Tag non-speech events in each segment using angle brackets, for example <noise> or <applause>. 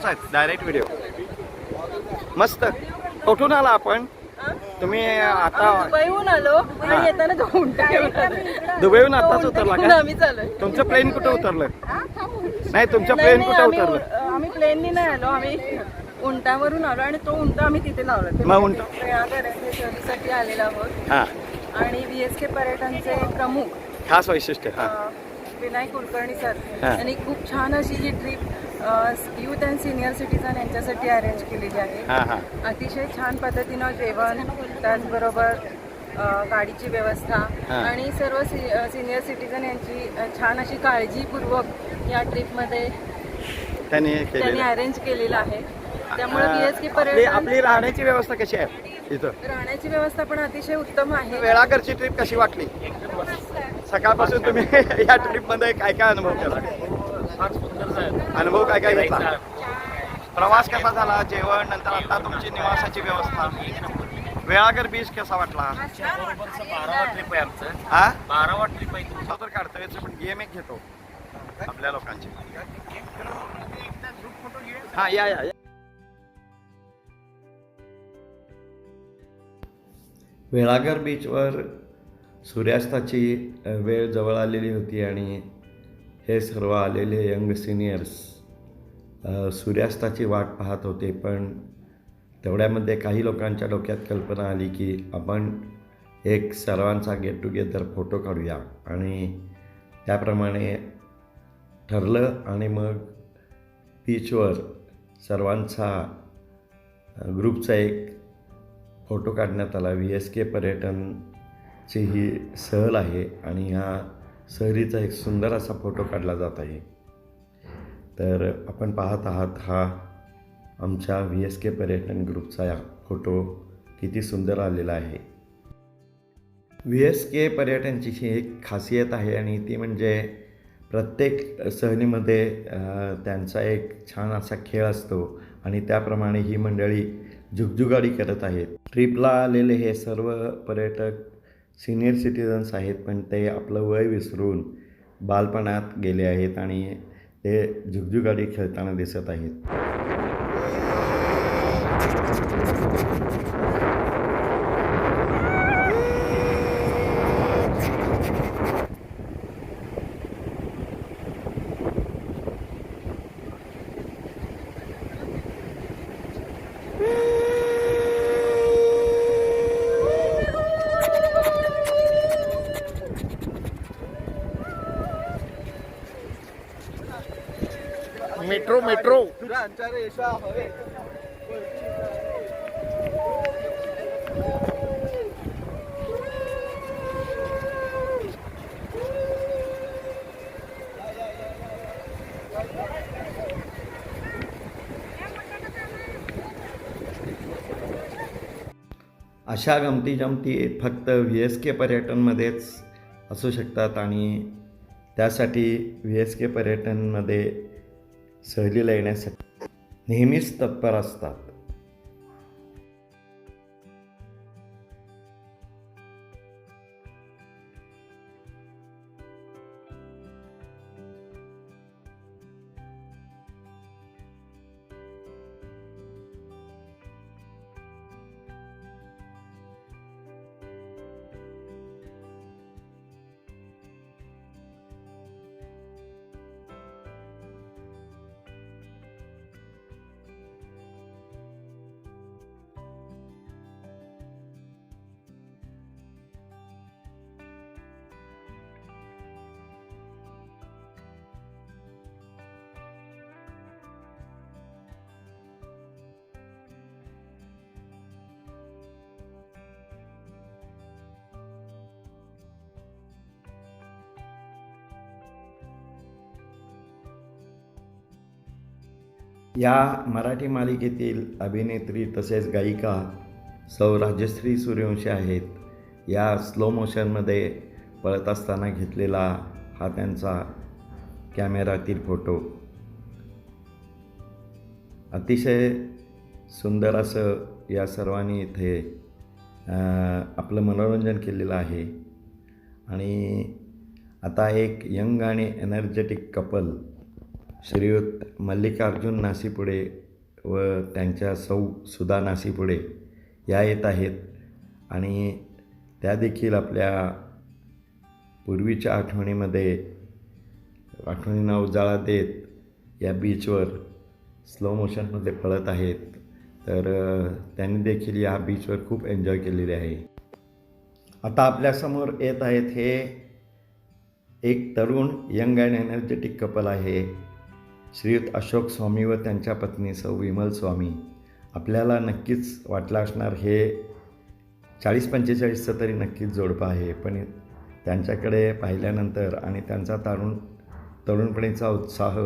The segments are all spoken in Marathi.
फोटोच आहेत डायरेक्ट व्हिडिओ मस्त. कुठून आला आपण. तुम्ही आता दुबईहून आलो आणि येताना. दुबईहून आताच उतरला का? आम्ही तुमचं प्लेन कुठं उतरलं? नाही तुमचं प्लेन कुठं उतरलं? आम्ही प्लेननी नाही आलो आम्ही उंटावरून आलो आणि तो उंट आम्ही तिथे लावला. मग उंट? साठी आलेला आहोत. हां. आणि बी एस के पर्यटनचे प्रमुख. खास वैशिष्ट्य हां. अ, विनायक कुलकर्णी सर हा. यांनी खूप छान अशी ही trip youth and senior citizen यांच्यासाठी अरेंज केलेली आहे. हां हां. अतिशय छान पद्धतीनं जेवण त्याचबरोबर गाडीची व्यवस्था. आणि सर्व सि सिनियर सिटीजन यांची छान अशी काळजीपूर्वक या ट्रिपमध्ये त्यांनी त्यांनी अरेंज केलेलं आहे. त्यामुळे बी एस के आपली पर्यटन आपली राहण्याची व्यवस्था कशी आहे इथं? राहण्याची व्यवस्था पण अतिशय उत्तम आहे. वेळाकरची ट्रिप कशी वाटली? सकाळपासून तुम्ही <laughs> या ट्रिपमध्ये काय काय अनुभव केला? अनुभव काय काय घेतला? प्रवास कसा झाला? जेवण नंतर आता तुमची निवासाची व्यवस्था. वेळाकर बीच कसा वाटला? बरोबरचं बारावा ट्रिप आहे आमचं हा? बारावा ट्रिप आहे तुमचा तर काढता येतं पण गेम एक घेतो. आपल्या लोकांची. हा या या या. वेळागर बीचवर सूर्यास्ताची वेळ जवळ आलेली होती आणि हे सर्व आलेले यंग सिनियर्स सूर्यास्ताची वाट पाहत होते पण तेवढ्यामध्ये काही लोकांच्या डोक्यात कल्पना आली की आपण एक सर्वांचा गेट टुगेदर फोटो काढूया. आणि त्याप्रमाणे ठरलं आणि मग बीचवर सर्वांचा ग्रुपचा एक फोटो काढण्यात आला. व्ही एस के पर्यटनची ही सहल आहे आणि ह्या सहरीचा एक सुंदर असा फोटो काढला जात आहे. तर आपण पाहत आहात हा आमच्या व्ही एस के पर्यटन ग्रुपचा या फोटो. किती सुंदर आलेला आहे. व्ही एस के पर्यटनची ही एक खासियत आहे आणि ती म्हणजे प्रत्येक सहलीमध्ये त्यांचा एक छान असा खेळ असतो आणि त्याप्रमाणे ही मंडळी जुगजुगाडी करत आहेत. ट्रिपला आलेले हे सर्व पर्यटक सिनियर सिटिझन्स आहेत पण ते आपलं वय विसरून बालपणात गेले आहेत आणि ते झुगझुगाडी खेळताना दिसत आहेत. अशा गमती जमती फक्त व्ही एस के पर्यटनमध्येच असू शकतात आणि त्यासाठी व्ही एस के पर्यटनमध्ये सहलीला येण्यासाठी नेहमीच तत्पर असतात. या मराठी मालिकेतील अभिनेत्री तसेच गायिका सौ राजश्री सूर्यवंशी आहेत. या स्लो मोशनमध्ये पळत असताना घेतलेला हा त्यांचा कॅमेरातील फोटो. अतिशय सुंदर असं या सर्वांनी इथे आपलं मनोरंजन केलेलं आहे. आणि आता एक यंग आणि एनर्जेटिक कपल श्रीयुत मल्लिकार्जुन नासीपुडे व त्यांच्या सौ सुधा नासीपुडे या येत आहेत. आणि त्या देखील आपल्या पूर्वीच्या आठवणीमध्ये आठवणींना उजाळा देत या बीचवर स्लो मोशनमध्ये पळत आहेत. तर त्यांनी देखील या बीचवर खूप एन्जॉय केलेले आहे. आता आपल्यासमोर येत आहेत हे एक तरुण यंग अँड एनर्जेटिक कपल आहे. श्रीयुत अशोक स्वामी व त्यांच्या पत्नी सौ विमल स्वामी. आपल्याला नक्कीच वाटलं असणार हे चाळीस पंचेचाळीसचं तरी नक्कीच जोडपं आहे पण त्यांच्याकडे पाहिल्यानंतर आणि त्यांचा तारुण तरुणपणीचा उत्साह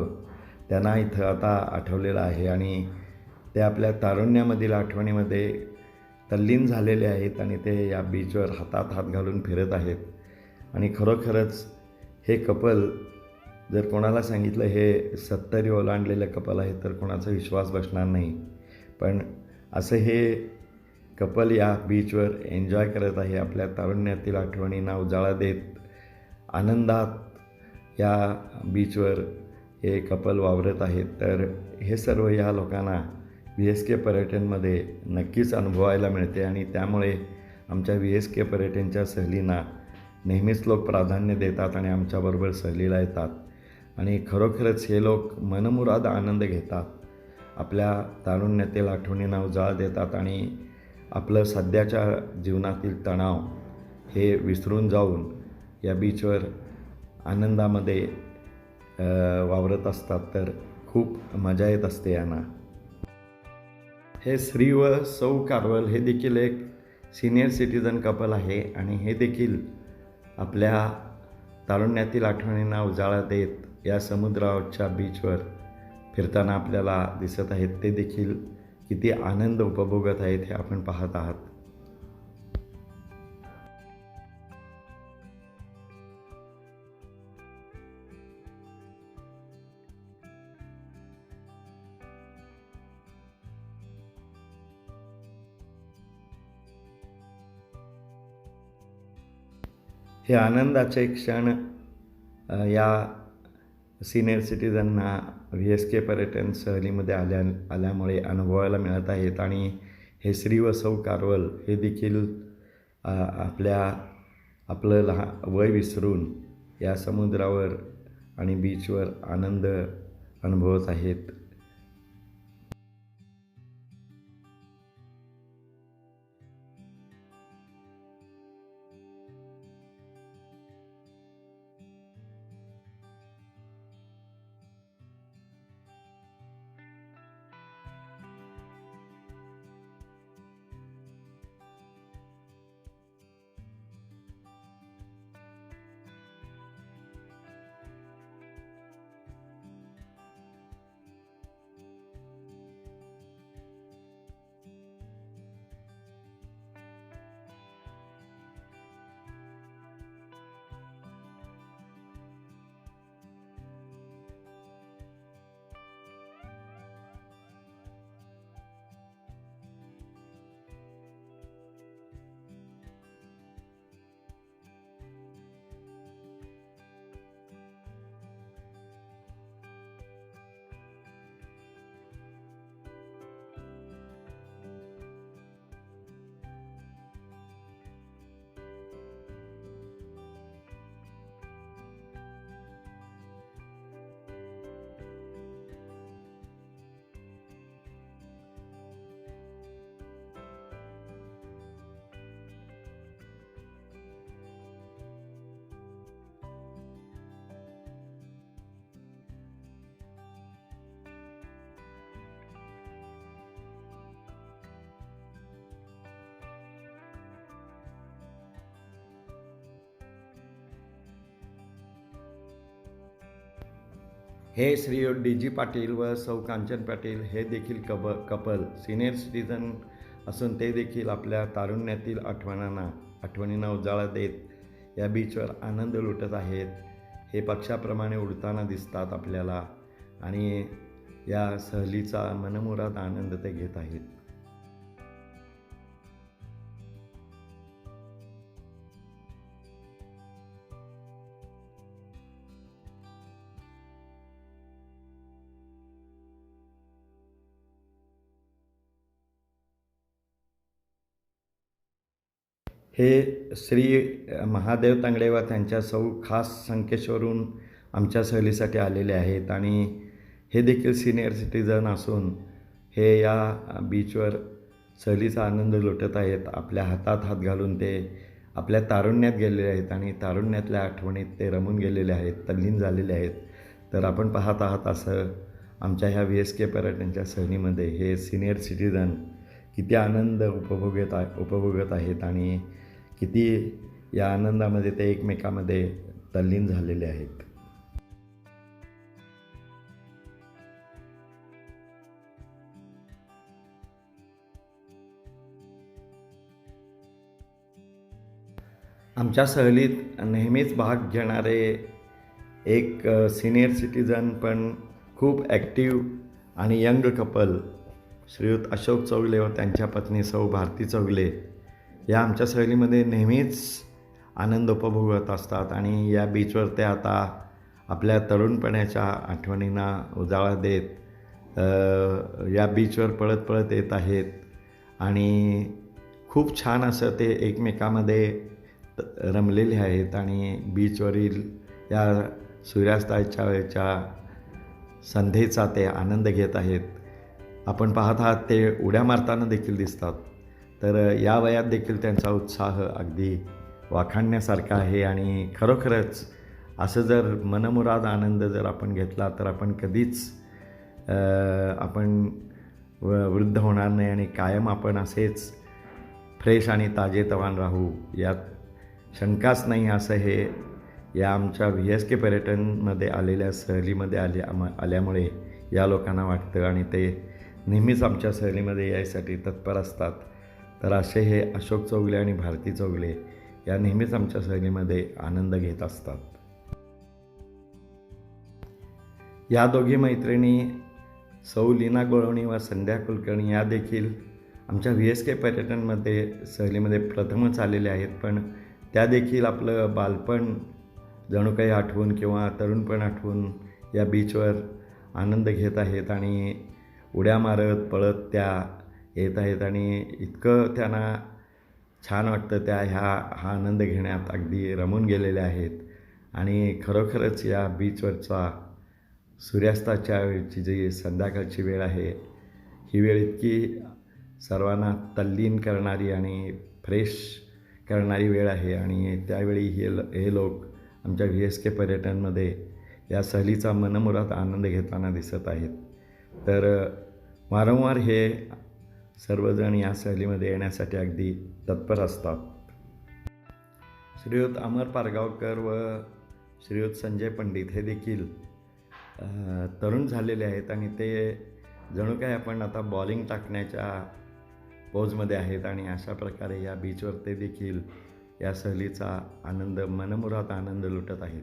त्यांना इथं आता आठवलेला आहे आणि ते आपल्या तारुण्यामधील आठवणीमध्ये तल्लीन झालेले आहेत आणि ते या बीचवर हातात हात घालून फिरत आहेत. आणि खरोखरच हे कपल जर कोणाला सांगितलं हे सत्तरी ओलांडलेलं कपल आहे तर कोणाचा विश्वास बसणार नाही. पण असं हे कपल या बीचवर एन्जॉय करत आहे आपल्या तारुण्यातील आठवणींना उजाळा देत आनंदात या बीचवर हे कपल वावरत आहेत. तर हे सर्व या लोकांना व्ही एस के पर्यटनमध्ये नक्कीच अनुभवायला मिळते आणि त्यामुळे आमच्या व्ही एस के पर्यटनच्या सहलींना नेहमीच लोक प्राधान्य देतात आणि आमच्याबरोबर सहलीला येतात. आणि खरोखरच हे लोक मनमुराद आनंद घेतात. आपल्या तारुण्यातील आठवणींना उजाळा देतात आणि आपलं सध्याच्या जीवनातील तणाव हे विसरून जाऊन या बीचवर आनंदामध्ये वावरत असतात तर खूप मजा येत असते यांना. हे श्री व सौ कारवल हे देखील एक सिनियर सिटीजन कपल आहे आणि हे देखील आपल्या तारुण्यातील आठवणींना उजाळा देत या समुद्राच्या बीचवर फिरताना आपल्याला दिसत आहेत ते देखील किती आनंद उपभोगत आहेत हे आपण पाहत आहात. हे आनंदाचे क्षण या सिनियर सिटीजनना व्ही एस के पर्यटन सहलीमध्ये आल्या आल्यामुळे अनुभवायला मिळत आहेत. आणि हे श्री व सौ कारवल हे देखील आपल्या आपलं लहान वय विसरून या समुद्रावर आणि बीचवर आनंद अनुभवत आहेत. हे श्री डी जी पाटील व सौ कांचन पाटील हे देखील कब कपल सिनियर सिटीजन असून ते देखील आपल्या तारुण्यातील आठवणांना आठवणींना उजाळा देत या बीचवर आनंद लुटत आहेत. हे पक्षाप्रमाणे उडताना दिसतात आपल्याला आणि या सहलीचा मनमुराद आनंद ते घेत आहेत. हे श्री महादेव तांगडेवा त्यांच्या सौ खास संकेश्वरून आमच्या सहलीसाठी आलेले आहेत आणि हे देखील सिनियर सिटीजन असून हे या बीचवर सहलीचा आनंद लुटत आहेत. आपल्या हातात हात घालून ते आपल्या तारुण्यात गेलेले आहेत आणि तारुण्यातल्या आठवणीत ते रमून गेलेले आहेत तल्लीन झालेले आहेत. तर आपण पाहत आहात असं आमच्या ह्या व्ही एस के पर्यटनच्या सहलीमध्ये हे सिनियर सिटीजन किती आनंद उपभोगत आहे उपभोगत आहेत आणि किती या आनंदामध्ये ते एकमेकामध्ये तल्लीन झालेले आहेत. आमच्या सहलीत नेहमीच भाग घेणारे एक सिनियर सिटीजन पण खूप ॲक्टिव्ह आणि यंग कपल श्रीयुत अशोक चौगले व त्यांच्या पत्नी सौ भारती चौगले या आमच्या सहलीमध्ये नेहमीच आनंद उपभोगत असतात आणि या बीचवर ते आता आपल्या तरुणपणाच्या आठवणींना उजाळा देत या बीचवर पळत पळत येत आहेत. आणि खूप छान असं ते एकमेकामध्ये रमलेले आहेत आणि बीचवरील या सूर्यास्ताच्या वेळच्या संध्येचा ते आनंद घेत आहेत. आपण पाहत आहात ते उड्या मारताना देखील दिसतात. तर या वयात देखील त्यांचा उत्साह अगदी वाखाणण्यासारखा आहे आणि खरोखरच असं जर मनमुराद आनंद जर आपण घेतला तर आपण कधीच आपण व वृद्ध होणार नाही आणि कायम आपण असेच फ्रेश आणि ताजेतवान राहू. यात शंकाच नाही असं हे या आमच्या व्ही एस के पर्यटनमध्ये आलेल्या सहलीमध्ये आले आल्यामुळे या लोकांना वाटतं आणि ते नेहमीच आमच्या सहलीमध्ये यायसाठी तत्पर असतात. तर असे हे अशोक चौगले आणि भारती चौगले या नेहमीच आमच्या सहलीमध्ये आनंद घेत असतात. या दोघी मैत्रिणी सौ लीना गोळवणी व संध्या कुलकर्णी या देखील आमच्या व्ही एस के पर्यटनमध्ये सहलीमध्ये प्रथमच आलेल्या आहेत पण त्या देखील आपलं बालपण जणू काही आठवून किंवा तरुणपण आठवून या बीचवर आनंद घेत आहेत आणि उड्या मारत पळत त्या येत आहेत आणि इतकं त्यांना छान वाटतं त्या ह्या हा आनंद घेण्यात अगदी रमून गेलेल्या आहेत. आणि खरोखरच या बीचवरचा सूर्यास्ताच्या वेळची जी संध्याकाळची वेळ आहे ही वेळ इतकी सर्वांना तल्लीन करणारी आणि फ्रेश करणारी वेळ आहे. आणि त्यावेळी हे ल हे लोक आमच्या व्ही एस के पर्यटनमध्ये या सहलीचा मनमुरात आनंद घेताना दिसत आहेत. तर वारंवार हे सर्वजण या सहलीमध्ये येण्यासाठी अगदी तत्पर असतात. श्रीयुत अमर पारगावकर व श्रीयुत संजय पंडित हे देखील तरुण झालेले आहेत आणि ते जणू काय आपण आता बॉलिंग टाकण्याच्या पोजमध्ये आहेत आणि अशा प्रकारे या बीचवर ते देखील या सहलीचा आनंद मनमुरात आनंद लुटत आहेत.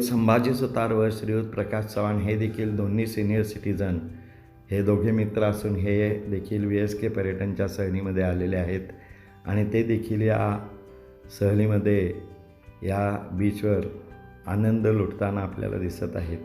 संभाजी सुतार व श्रीयुत प्रकाश चव्हाण हे देखील दोन्ही सिनियर सिटीजन हे दोघे मित्र असून हे देखील व्ही एस के पर्यटनच्या सहलीमध्ये आलेले आहेत. आणि ते देखील या सहलीमध्ये या बीचवर आनंद लुटताना आपल्याला दिसत आहेत.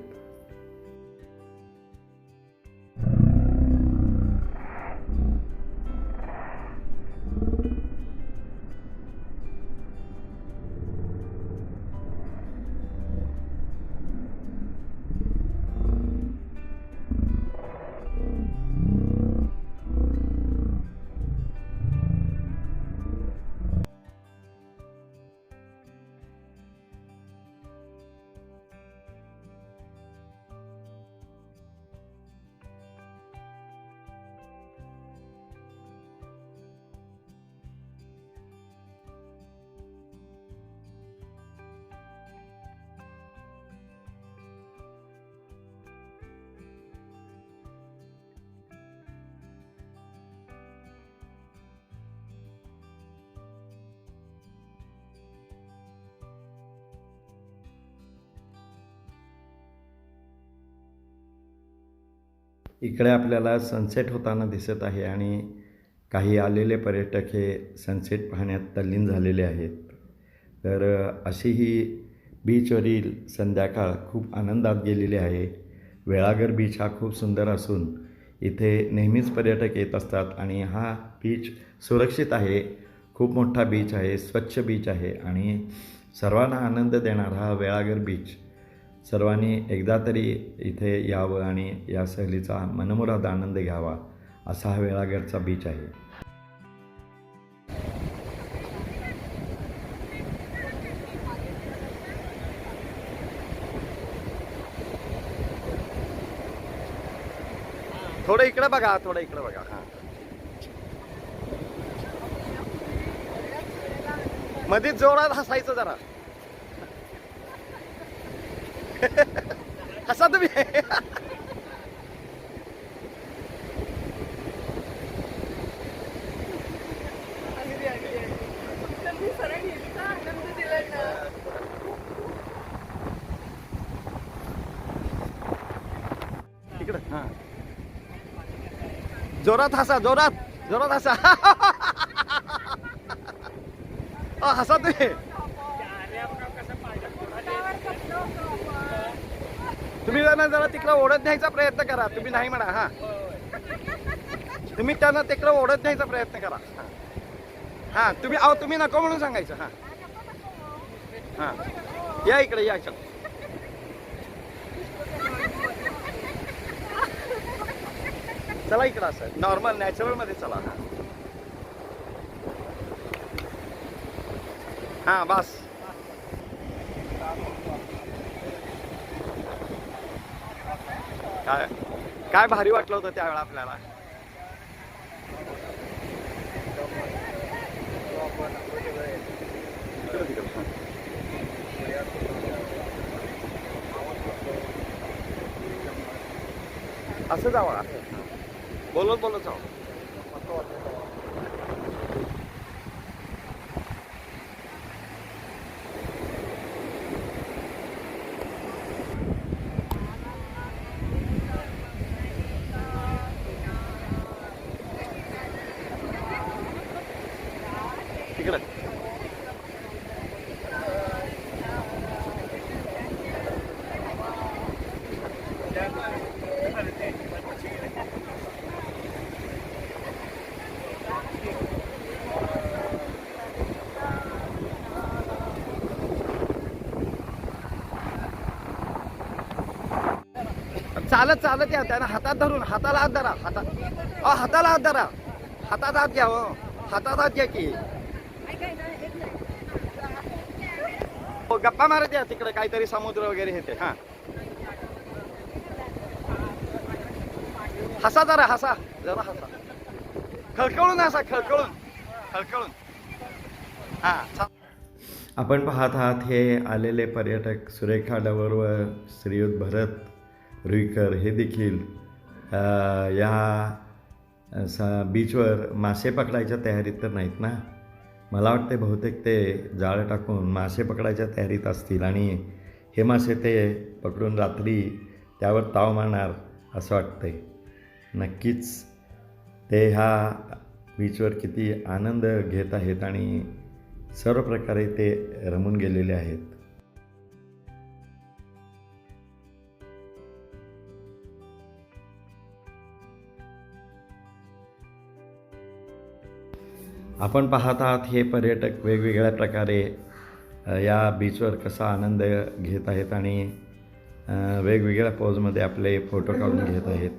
इकडे आपल्याला सनसेट होताना दिसत आहे आणि काही आलेले पर्यटक हे सनसेट पाहण्यात तल्लीन झालेले आहेत. तर अशी ही बीचवरील संध्याकाळ खूप आनंदात गेलेली आहे. वेळागर बीच हा खूप सुंदर असून इथे नेहमीच पर्यटक येत असतात आणि हा बीच सुरक्षित आहे. खूप मोठा बीच आहे स्वच्छ बीच आहे आणि सर्वांना आनंद देणारा हा वेळागर बीच सर्वांनी एकदा तरी इथे यावं आणि या सहलीचा मनमुराद आनंद घ्यावा असा हा वेळागरचा बीच आहे. थोडं इकडे बघा थोडं इकडे बघा. हां. मध्ये जोरात हसायचं जरा. हसा तुम्ही इकडं हां जोरात हसा जोरात जोरात हसा अ, हसा तुम्ही तुम्ही त्यांना जरा तिकडं ओढत न्यायचा प्रयत्न करा. तुम्ही नाही म्हणा हा. तुम्ही त्यांना तिकडं ओढत न्यायचा प्रयत्न करा. हा. हा तुम्ही अहो तुम्ही नको म्हणून सांगायचं हा. हा. या इकडे या चल चला इकडं असं नॉर्मल नॅचरलमध्ये चला. हा हा बस. काय काय भारी वाटलं होतं त्यावेळा आपल्याला. असं जावं. असं बोलत बोलत जावं तिकडं चालत चालत या त्यानं हातात धरून हाताला हात धरा हातात अ हाताला हात धरा. हातात हात घ्या हो. हातात हात घ्या की. हो, गप्पा मारत या तिकडे काहीतरी समुद्र वगैरे हे ते हा. हसा जरा हसा. जरा हसा. खळखळून हसा खळखळून. खळखळून. हा आपण पाहत आहात हे आलेले पर्यटक सुरेखा डवर व श्रीयुत भरत. रुईकर हे देखील या सा स बीचवर मासे पकडायच्या तयारीत तर नाहीत ना? मला वाटते बहुतेक ते जाळं टाकून मासे पकडायच्या तयारीत असतील आणि हे मासे ते पकडून रात्री त्यावर ताव मारणार असं वाटतंय. नक्कीच ते ह्या बीचवर किती आनंद घेत आहेत आणि सर्व प्रकारे ते रमून गेलेले आहेत. आपण पाहत आहात हे पर्यटक वेगवेगळ्या प्रकारे या बीचवर कसा आनंद घेत आहेत आणि वेगवेगळ्या पोजमध्ये आपले फोटो काढून घेत आहेत.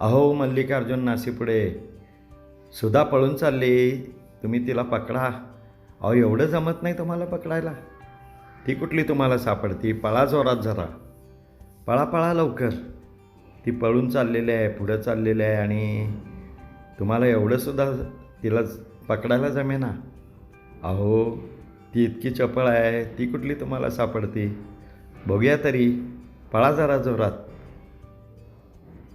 अहो मल्लिकार्जुन नासीपुढे सुधा पळून चालली. तुम्ही तिला पकडा. अहो एवढं जमत नाही तुम्हाला पकडायला. ती कुठली तुम्हाला सापडती? पळा जोरात जरा. पळा पळा लवकर. ती पळून चाललेली आहे पुढं चाललेली आहे आणि तुम्हाला एवढंसुद्धा तिला पकडायला जमेना. अहो ती इतकी चपळ आहे ती कुठली तुम्हाला सापडती? बघूया तरी. पळा जरा जोरात.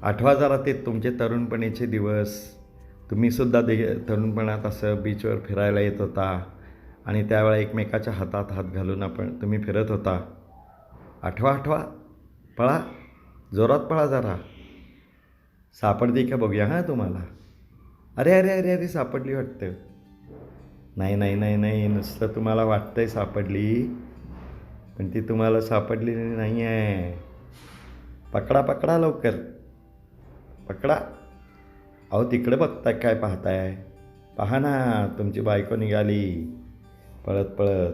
आठवा जरा ते तुमचे तरुणपणीचे दिवस. तुम्हीसुद्धा दे तरुणपणात असं बीचवर फिरायला येत होता. आणि त्यावेळा एकमेकाच्या हातात हात घालून आपण तुम्ही फिरत होता. आठवा आठवा. पळा. जोरात पळा जरा. सापडते का बघूया हां तुम्हाला? अरे अरे अरे अरे सापडली वाटतं. नाही नाही नाही नाही नुसतं तुम्हाला वाटतंय सापडली. पण ती तुम्हाला सापडली नाही आहे पकडा पकडा लवकर. पकडा. अहो तिकडे बघताय काय पाहताय? पहा ना तुमची बायको निघाली. पळत पळत.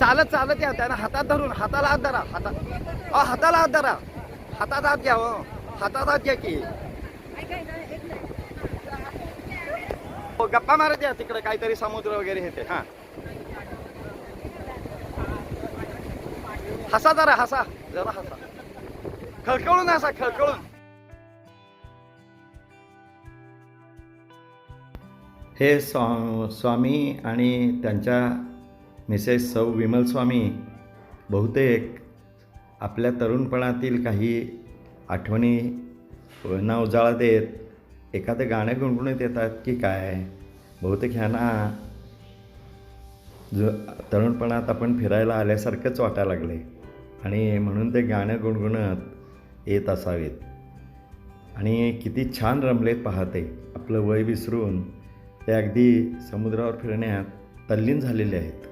चालत चालत या त्यानं हातात धरून हाताला हात धरा हातात अहो हाताला हात धरा. हातात हात घ्या हो. हातात हात घ्या की. हो, गप्पा मारत या तिकडे काहीतरी समुद्र वगैरे येते हा. हसा जरा हसा. जरा हसा. खळखळून हसा खळखळून. हे स्वा स्वामी आणि त्यांच्या मिसेस सौ विमल स्वामी बहुतेक आपल्या तरुणपणातील काही आठवणी ना उजाळा देत एखादं गाणं गुणगुणत येतात की काय? बहुतेक ह्यांना जो तरुणपणात आपण फिरायला आल्यासारखंच वाटायला लागले आणि म्हणून ते गाणं गुणगुणत येत असावेत. आणि किती छान रमलेत पाहते. आपलं वय विसरून ते अगदी समुद्रावर फिरण्यात तल्लीन झालेले आहेत.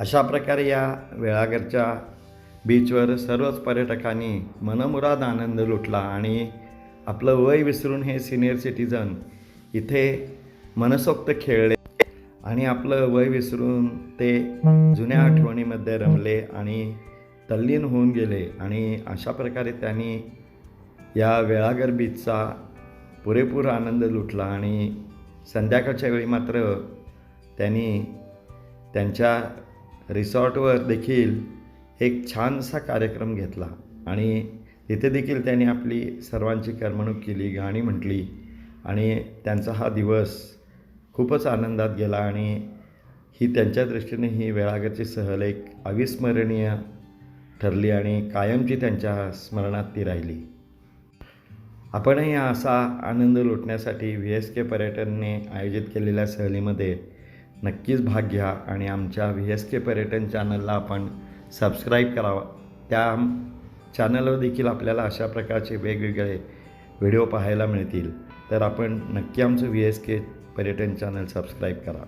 अशा प्रकारे या वेळागरच्या बीचवर सर्वच पर्यटकांनी मनमुराद आनंद लुटला आणि आपलं वय विसरून हे सिनियर सिटीजन इथे मनसोक्त खेळले आणि आपलं वय विसरून ते जुन्या आठवणीमध्ये रमले आणि तल्लीन होऊन गेले. आणि अशा प्रकारे त्यांनी या वेळागर बीचचा पुरेपूर आनंद लुटला आणि संध्याकाळच्या वेळी मात्र त्यांनी त्यांच्या रिसॉर्टवर देखील एक छानसा कार्यक्रम घेतला. आणि तिथे देखील त्यांनी आपली सर्वांची करमणूक केली गाणी म्हटली. आणि त्यांचा हा दिवस खूपच आनंदात गेला आणि ही त्यांच्या दृष्टीने ही वेळागरची सहल एक अविस्मरणीय ठरली आणि कायमची त्यांच्या स्मरणात ती राहिली. आपणही असा आनंद लुटण्यासाठी व्ही एस के पर्यटनने आयोजित केलेल्या सहलीमध्ये नक्कीच भाग घ्या आणि आमच्या व्ही एस के पर्यटन चॅनलला आपण सबस्क्राईब करावा. त्या चॅनलवर देखील आपल्याला अशा प्रकारचे वेगवेगळे व्हिडिओ पाहायला मिळतील. तर आपण नक्की आमचं व्ही एस के पर्यटन चॅनल सबस्क्राईब करा.